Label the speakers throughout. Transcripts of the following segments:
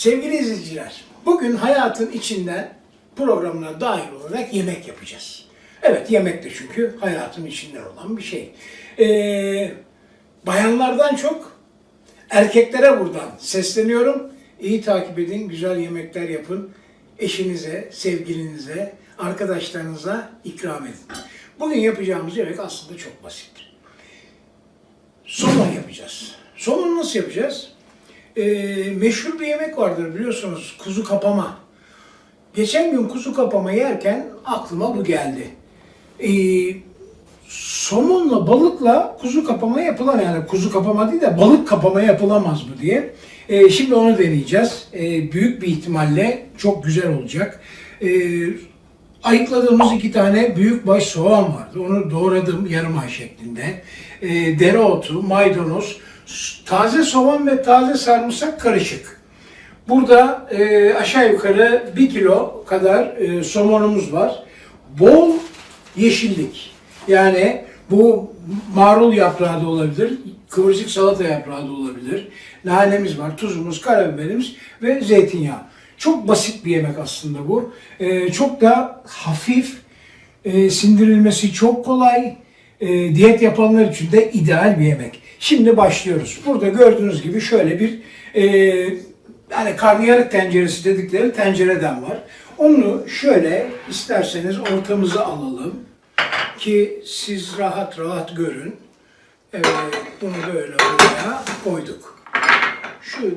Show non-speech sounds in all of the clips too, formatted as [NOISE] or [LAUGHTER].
Speaker 1: Sevgili izleyiciler, bugün hayatın içinden programına dahil olarak yemek yapacağız. Evet yemek de çünkü hayatın içinden olan bir şey. Ee, bayanlardan çok erkeklere buradan sesleniyorum. İyi takip edin, güzel yemekler yapın. Eşinize, sevgilinize, arkadaşlarınıza ikram edin. Bugün yapacağımız yemek aslında çok basit. Somon yapacağız. Somonu nasıl yapacağız? Ee, meşhur bir yemek vardır biliyorsunuz. Kuzu kapama. Geçen gün kuzu kapama yerken aklıma bu geldi. Ee, somonla balıkla kuzu kapama yapılan yani kuzu kapama değil de balık kapama yapılamaz mı diye. Ee, şimdi onu deneyeceğiz. Ee, büyük bir ihtimalle çok güzel olacak. Ee, ayıkladığımız iki tane büyük baş soğan vardı. Onu doğradım yarım ay şeklinde. Ee, dereotu, maydanoz, taze soğan ve taze sarımsak karışık. Burada e, aşağı yukarı bir kilo kadar e, somonumuz var. Bol yeşillik. Yani bu marul yaprağı da olabilir, kıvırcık salata yaprağı da olabilir. Nanemiz var, tuzumuz, karabiberimiz ve zeytinyağı. Çok basit bir yemek aslında bu. E, çok da hafif, e, sindirilmesi çok kolay. E, diyet yapanlar için de ideal bir yemek. Şimdi başlıyoruz. Burada gördüğünüz gibi şöyle bir e, yani karnıyarık tenceresi dedikleri tencereden var. Onu şöyle isterseniz ortamıza alalım ki siz rahat rahat görün. Evet, bunu böyle buraya koyduk. Şu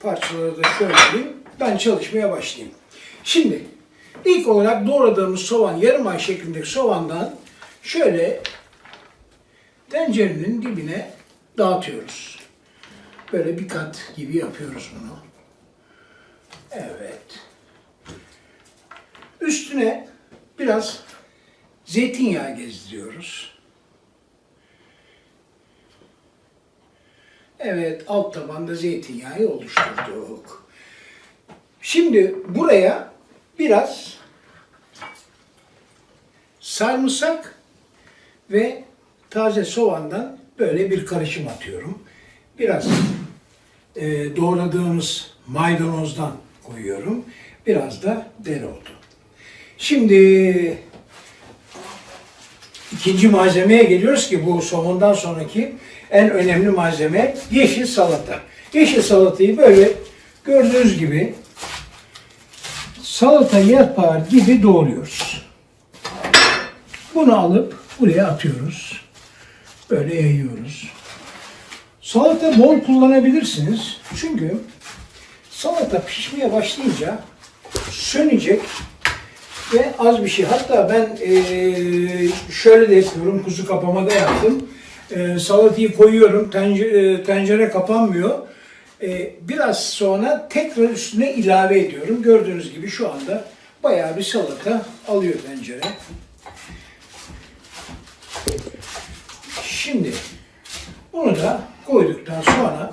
Speaker 1: parçaları da şöyle alayım. Ben çalışmaya başlayayım. Şimdi ilk olarak doğradığımız soğan, yarım ay şeklindeki soğandan şöyle tencerenin dibine dağıtıyoruz. Böyle bir kat gibi yapıyoruz bunu. Evet. Üstüne biraz zeytinyağı gezdiriyoruz. Evet, alt tabanda zeytinyağı oluşturduk. Şimdi buraya biraz sarımsak ve taze soğandan böyle bir karışım atıyorum. Biraz e, doğradığımız maydanozdan koyuyorum. Biraz da dereotu. Şimdi ikinci malzemeye geliyoruz ki bu somondan sonraki en önemli malzeme yeşil salata. Yeşil salatayı böyle gördüğünüz gibi salata yapar gibi doğruyoruz. Bunu alıp buraya atıyoruz. Böyle yayıyoruz. Salata bol kullanabilirsiniz. Çünkü salata pişmeye başlayınca sönecek ve az bir şey. Hatta ben şöyle de yapıyorum. Kuzu kapamada yaptım. Salatayı koyuyorum. Tencere, kapanmıyor. Biraz sonra tekrar üstüne ilave ediyorum. Gördüğünüz gibi şu anda bayağı bir salata alıyor tencere. Şimdi bunu da koyduktan sonra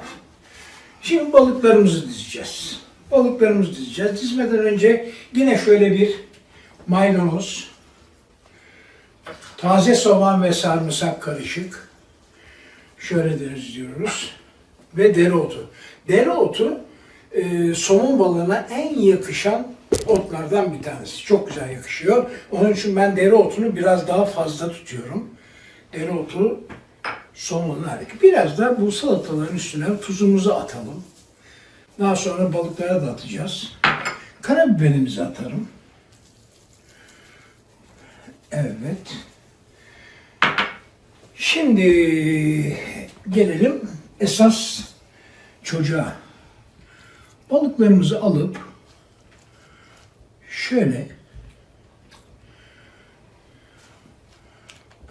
Speaker 1: şimdi balıklarımızı dizeceğiz. Balıklarımızı dizeceğiz. Dizmeden önce yine şöyle bir maydanoz, taze soğan ve sarımsak karışık. Şöyle diziyoruz. Ve dereotu. Dereotu e, somon balığına en yakışan otlardan bir tanesi. Çok güzel yakışıyor. Onun için ben dereotunu biraz daha fazla tutuyorum. Dereotu somonun harika. Biraz da bu salataların üstüne tuzumuzu atalım. Daha sonra balıklara da atacağız. Karabiberimizi atarım. Evet. Şimdi gelelim esas çocuğa. Balıklarımızı alıp şöyle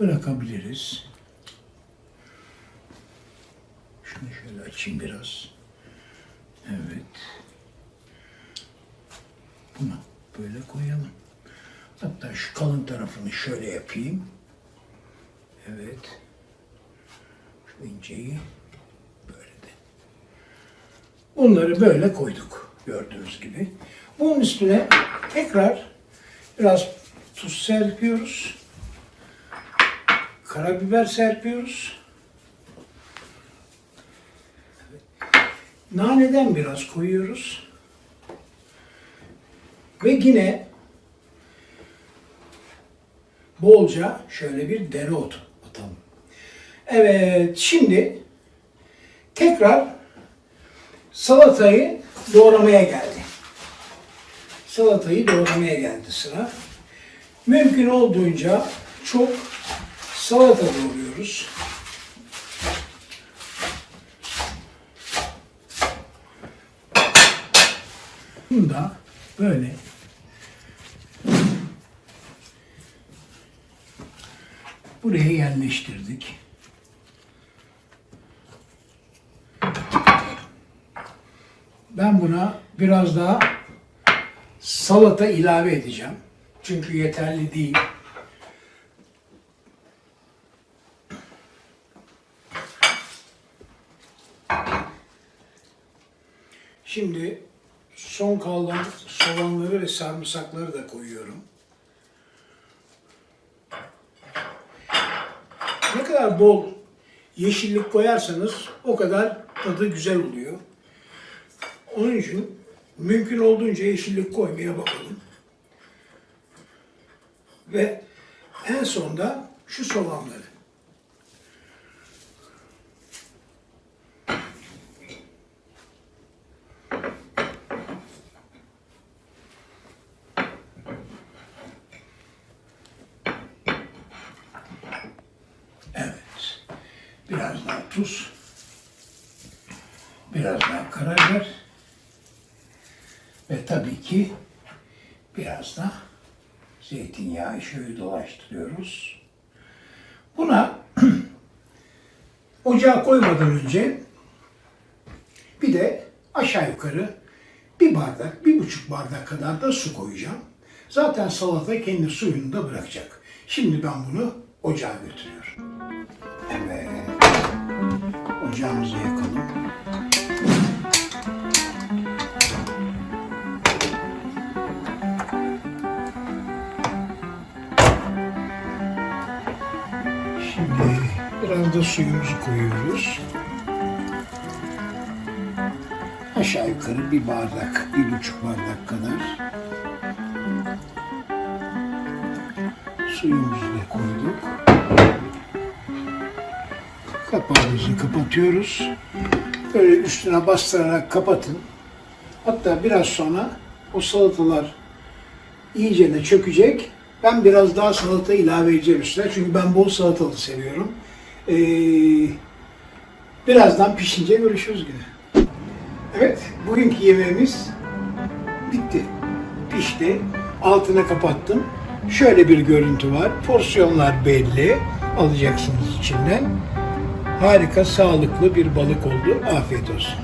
Speaker 1: bırakabiliriz. Şunu şöyle açayım biraz. Evet. Bunu böyle koyalım. Hatta şu kalın tarafını şöyle yapayım. Evet. Şu inceyi böyle de. Bunları böyle koyduk gördüğünüz gibi. Bunun üstüne tekrar biraz tuz serpiyoruz. Karabiber serpiyoruz. Naneden biraz koyuyoruz. Ve yine bolca şöyle bir dereotu atalım. Evet, şimdi tekrar salatayı doğramaya geldi. Salatayı doğramaya geldi sıra. Mümkün olduğunca çok salata doğruyoruz. Bunu da böyle buraya yerleştirdik. Ben buna biraz daha salata ilave edeceğim. Çünkü yeterli değil. Şimdi son kalan soğanları ve sarımsakları da koyuyorum. Ne kadar bol yeşillik koyarsanız o kadar tadı güzel oluyor. Onun için mümkün olduğunca yeşillik koymaya bakalım. Ve en sonda şu soğanları. Evet. Biraz daha tuz. Biraz daha karabiber. Ve tabii ki biraz da zeytinyağı şöyle dolaştırıyoruz. Buna [CLEARS THROAT] ocağa koymadan önce bir de aşağı yukarı bir bardak, bir buçuk bardak kadar da su koyacağım. Zaten salata kendi suyunu da bırakacak. Şimdi ben bunu ocağa götürüyorum. Evet. Ocağımızı yakalım. Şimdi biraz da suyumuzu koyuyoruz. Aşağı yukarı bir bardak, bir buçuk bardak kadar. Suyumuzu da koyduk. Kapağımızı kapatıyoruz. Böyle üstüne bastırarak kapatın. Hatta biraz sonra o salatalar iyice de çökecek. Ben biraz daha salata ilave edeceğim üstüne. Çünkü ben bol salatalı seviyorum. Ee, birazdan pişince görüşürüz yine. Evet, bugünkü yemeğimiz bitti. Pişti. Altına kapattım. Şöyle bir görüntü var. Porsiyonlar belli. Alacaksınız içinden. Harika, sağlıklı bir balık oldu. Afiyet olsun.